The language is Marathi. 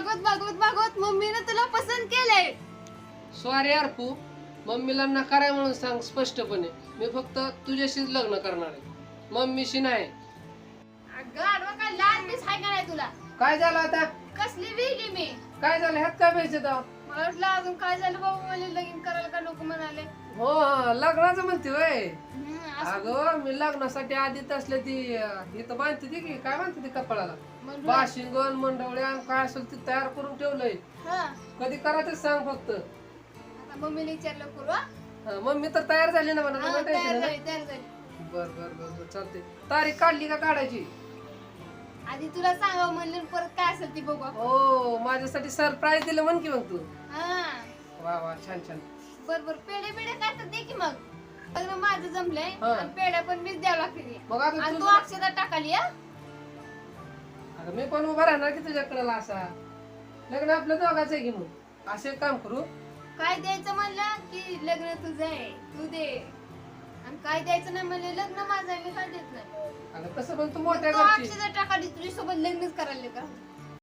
भागवत भागवत भागवत मम्मीने तुला पसंत केलंय. सॉरी यार पू मम्मीला नकार आहे म्हणून सांग स्पष्टपणे. मी फक्त तुझ्याशीच लग्न करणार आहे. मम्मीशी नाही. अगं आडवा हाय का नाही तुला? काय झालं आता? कसली विली मी? काय झालं? ह्यात काय पाहिजे मला वाटलं अजून काय झालं बाबा? मला लगीन करायला का नको म्हणाले? हो लग्नाचं म्हणते वय हम्म, असं अगं मी लग्नासाठी आधीच असले ती इथं बांधते ती की काय बांधते ती कपाळाला? म्हणलं, बाशिंगण मंडवळ्या आणि काय असेल ते तयार करून ठेवलंय. हा. कधी करायचं सांग फक्त. आता मम्मीला विचारलं करू हा? हा, मम्मी तर तयार झाली ना म्हणा हा, तुला तयार टेन्शन झाली तयार झाली. बर बर बर बर चालते तारीख काढली का काढायची? आधी तुला सांगावं म्हणलं परत काय असेल ती बघू. आपण. हो माझ्यासाठी सरप्राईज दिलं म्हण की मग तू. हा. वा वा छान छान. बर बर. पेढे पेढे काय तर दे की मग. लग्न माझं जमलंय. हा. आणि पेढ्या पण मीच द्यावं लागते. मग आता आणि तू तुझं- टाकाली हा? अगं मी पण उभा राहणार की तुझ्याकडे असा. लग्न आपलं दोघाच आहे की मग? असे काम करू. काय द्यायचं म्हणलं की लग्न तुझं आहे. तू दे. आणि काय द्यायचं नाही म्हणलं लग्न माझं आहे मी काय देत नाही. तसं पण तू मोठ्या घरची. अक्षता टाकाली तुझ्यासोबत लग्नच करायला का?